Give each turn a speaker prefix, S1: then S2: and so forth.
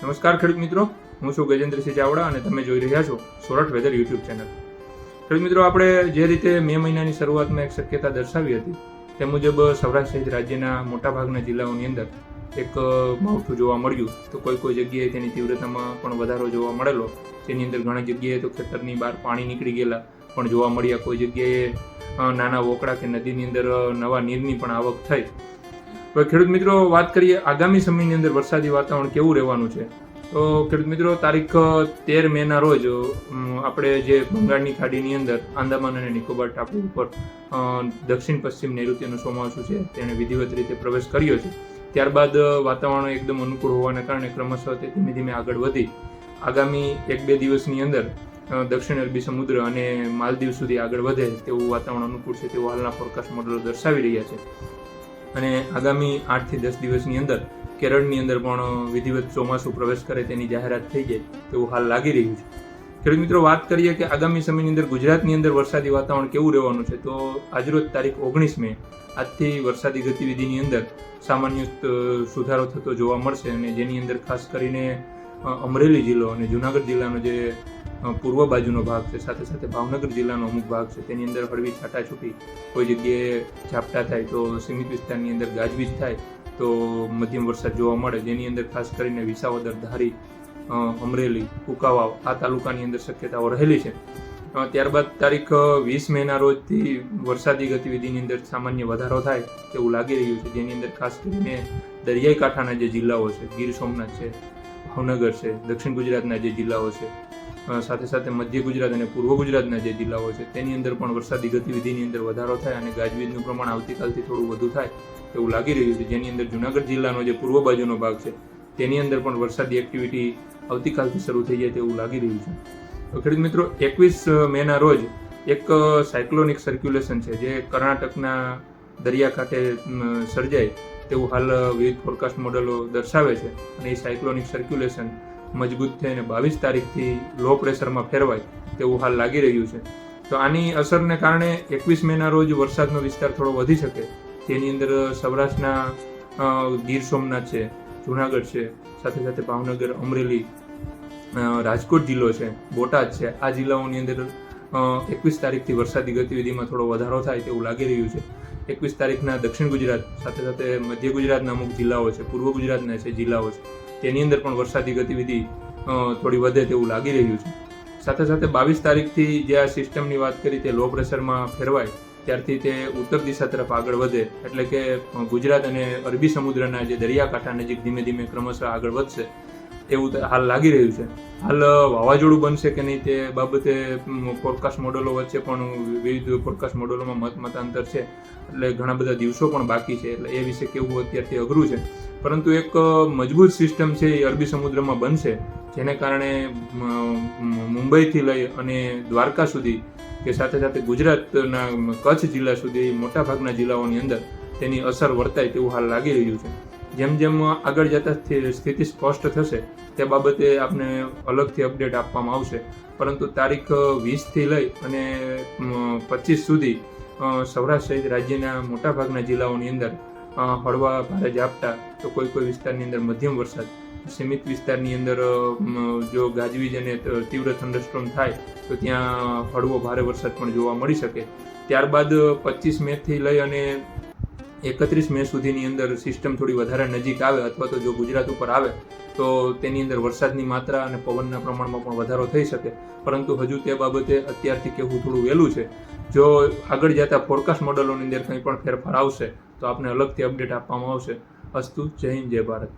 S1: નમસ્કાર ખેડૂત મિત્રો. હું છું ગજેન્દ્રસિંહ ચાવડા અને તમે જોઈ રહ્યા છો સોરઠ વેધર યુટ્યુબ ચેનલ. ખેડૂત મિત્રો, આપણે જે રીતે મે મહિનાની શરૂઆતમાં એક શક્યતા દર્શાવી હતી, તે મુજબ સૌરાષ્ટ્ર સહિત રાજ્યના મોટાભાગના જિલ્લાઓની અંદર એક માવઠું જોવા મળ્યું. તો કોઈ કોઈ જગ્યાએ તેની તીવ્રતામાં પણ વધારો જોવા મળેલો. તેની અંદર ઘણી જગ્યાએ તો ખેતરની બહાર પાણી નીકળી ગયેલા પણ જોવા મળ્યા. કોઈ જગ્યાએ નાના વોકડા કે નદીની અંદર નવા નીરની પણ આવક થઈ. હવે ખેડૂત મિત્રો, વાત કરીએ આગામી સમયની અંદર વરસાદી વાતાવરણ કેવું રહેવાનું છે? તો ખેડૂત મિત્રો, તારીખ તેર મેના રોજ આપણે જે બંગાળની ખાડીની અંદર આંદામાન અને નિકોબાર ટાપુ ઉપર દક્ષિણ પશ્ચિમ નૈઋત્યનો ચોમાસું છે, તેણે વિધિવત રીતે પ્રવેશ કર્યો છે. ત્યારબાદ વાતાવરણ એકદમ અનુકૂળ હોવાને કારણે ક્રમશઃ તે ધીમે ધીમે આગળ વધી. આગામી એક બે દિવસની અંદર દક્ષિણ અરબી સમુદ્ર અને માલદીવ સુધી આગળ વધે તેવું વાતાવરણ અનુકૂળ છે તેવું હાલના ફોરકાસ્ટ મોડલો દર્શાવી રહ્યા છે. અને આગામી આઠથી દસ દિવસની અંદર કેરળની અંદર પણ વિધિવત ચોમાસું પ્રવેશ કરે તેની જાહેરાત થઈ જાય તેવું હાલ લાગી રહ્યું છે. ખેડૂત મિત્રો, વાત કરીએ કે આગામી સમયની અંદર ગુજરાતની અંદર વરસાદી વાતાવરણ કેવું રહેવાનું છે, તો આજરોજ તારીખ ઓગણીસ મે આજથી વરસાદી ગતિવિધિની અંદર સામાન્ય સુધારો થતો જોવા મળશે અને જેની અંદર ખાસ કરીને અમરેલી જિલ્લો અને જુનાગઢ જિલ્લાનો જે પૂર્વ બાજુનો ભાગ છે, સાથે સાથે ભાવનગર જિલ્લાનો અમુક ભાગ છે, તેની અંદર હળવી છાટાછૂટી, કોઈ જગ્યાએ ઝાપટા થાય તો સીમિત વિસ્તારની અંદર ગાજવીજ થાય તો મધ્યમ વરસાદ જોવા મળે, જેની અંદર ખાસ કરીને વિસાવદર, ધારી અમરેલી, કુકાવાવ આ તાલુકાની અંદર શક્યતાઓ રહેલી છે. ત્યારબાદ તારીખ વીસ મેના રોજથી વરસાદી ગતિવિધિની અંદર સામાન્ય વધારો થાય તેવું લાગી રહ્યું છે, જેની અંદર ખાસ કરીને દરિયાઈ કાંઠાના જે જિલ્લાઓ છે, ગીર સોમનાથ છે ભાવનગર છે, દક્ષિણ ગુજરાતના જે જિલ્લાઓ છે સાથે સાથે મધ્ય ગુજરાત અને પૂર્વ ગુજરાતના જે જિલ્લાઓ છે, તેની અંદર પણ વરસાદી ગતિવિધિની અંદર વધારો થાય અને ગાજવીજનું પ્રમાણ આવતીકાલથી થોડું વધુ થાય એવું લાગી રહ્યું છે. જેની અંદર જુનાગઢ જિલ્લાનો જે પૂર્વ બાજુનો ભાગ છે, તેની અંદર પણ વરસાદી એક્ટિવિટી આવતીકાલથી શરૂ થઈ જાય તેવું લાગી રહ્યું છે. તો ખેડૂત મિત્રો, એકવીસ મેના રોજ એક સાયક્લોનિક સર્ક્યુલેશન છે, જે કર્ણાટકના દરિયાકાંઠે સર્જાય તેવું હાલ વિવિધ ફોરકાસ્ટ મોડેલો દર્શાવે છે. અને એ સાયક્લોનિક સર્ક્યુલેશન મજબૂત થઈને બાવીસ તારીખથી લો પ્રેશરમાં ફેરવાય તેવું હાલ લાગી રહ્યું છે. તો આની અસરને કારણે એકવીસ મેના રોજ વરસાદનો વિસ્તાર થોડો વધી શકે. તેની અંદર સૌરાષ્ટ્રના ગીર સોમનાથ છે, જુનાગઢ છે, સાથે સાથે ભાવનગર, અમરેલી રાજકોટ જિલ્લો છે, બોટાદ છે. આ જિલ્લાઓની અંદર એકવીસ તારીખથી વરસાદી ગતિવિધિમાં થોડો વધારો થાય તેવું લાગી રહ્યું છે. એકવીસ તારીખના દક્ષિણ ગુજરાત, સાથે સાથે મધ્ય ગુજરાતના અમુક જિલ્લાઓ છે, પૂર્વ ગુજરાતના છે જિલ્લાઓ છે, તેની અંદર પણ વરસાદી ગતિવિધિ થોડી વધે તેવું લાગી રહ્યું છે. સાથે સાથે બાવીસ તારીખથી જે આ સિસ્ટમની વાત કરી તે લો પ્રેશરમાં ફેરવાય, ત્યારથી તે ઉત્તર દિશા તરફ આગળ વધે, એટલે કે ગુજરાત અને અરબી સમુદ્રના જે દરિયાકાંઠા નજીક ધીમે ધીમે ક્રમશઃ આગળ વધશે એવું હાલ લાગી રહ્યું છે. હાલ વાવાઝોડું બનશે કે નહીં તે બાબતે પોડકાસ્ટ મોડલો વચ્ચે પણ વિવિધ પોડકાસ્ટ મોડલોમાં મત મતાંતર છે. એટલે ઘણા બધા દિવસો પણ બાકી છે. એટલે એ વિશે કેવું અત્યારથી અઘરું છે. પરંતુ એક મજબૂત સિસ્ટમ છે એ અરબી સમુદ્રમાં બનશે. જેને કારણે મુંબઈથી લઈ અને દ્વારકા સુધી કે સાથે સાથે ગુજરાતના કચ્છ જિલ્લા સુધી, મોટાભાગના જિલ્લાઓની અંદર તેની અસર વર્તાય તેવું હાલ લાગી રહ્યું છે. જેમ જેમ આગળ જતા સ્થિતિ સ્પષ્ટ થશે, તે બાબતે આપને અલગથી અપડેટ આપવામાં આવશે. પરંતુ તારીખ વીસથી લઈ અને પચીસ સુધી સૌરાષ્ટ્ર સહિત રાજ્યના મોટાભાગના જિલ્લાઓની અંદર હળવા ભારે ઝાપટા તો કોઈ કોઈ વિસ્તારની અંદર મધ્યમ વરસાદ, સીમિત વિસ્તારની અંદર જો ગાજવીજ અને તીવ્ર થંડરસ્ટોમ થાય, તો ત્યાં હળવો ભારે વરસાદ પણ જોવા મળી શકે. ત્યારબાદ પચીસ મેથી લઈ અને એકત્રીસ મે સુધીની અંદર સિસ્ટમ થોડી વધારે નજીક આવે અથવા તો જો ગુજરાત ઉપર આવે, તો તેની અંદર વરસાદની માત્રા અને પવનના પ્રમાણમાં પણ વધારો થઈ શકે. પરંતુ હજુ તે બાબતે અત્યારથી કહેવું થોડું વહેલું છે. જો આગળ જતા ફોરકાસ્ટ મોડલોની અંદર કંઈ પણ ફેરફાર આવશે, તો આપને અલગથી અપડેટ આપવામાં આવશે. અસ્તુ, જય હિન્દ, જય ભારત.